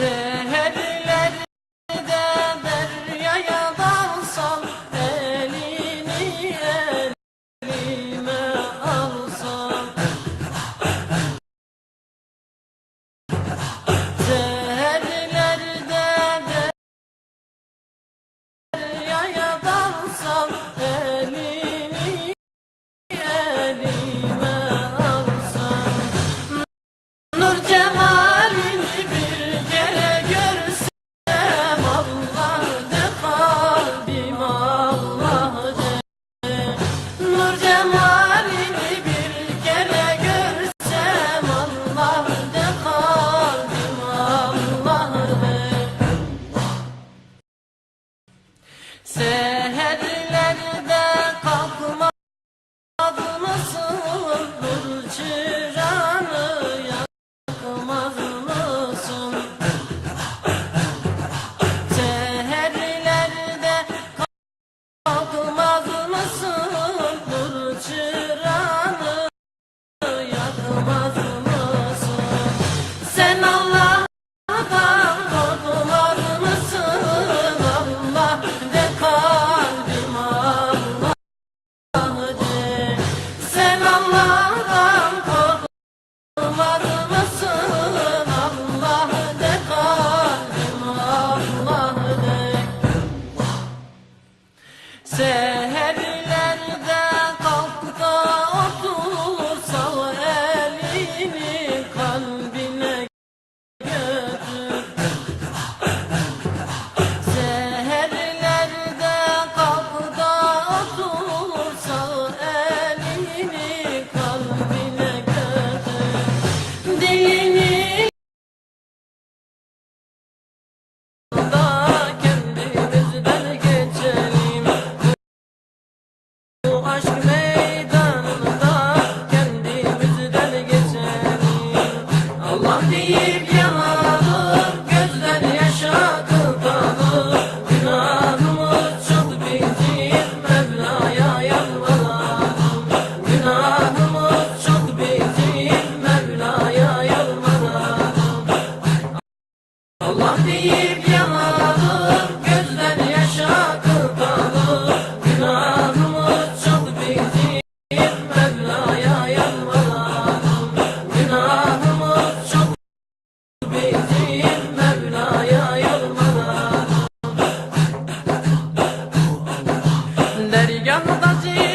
say Seherlerde kalk da otur sal elini kalbi りがとう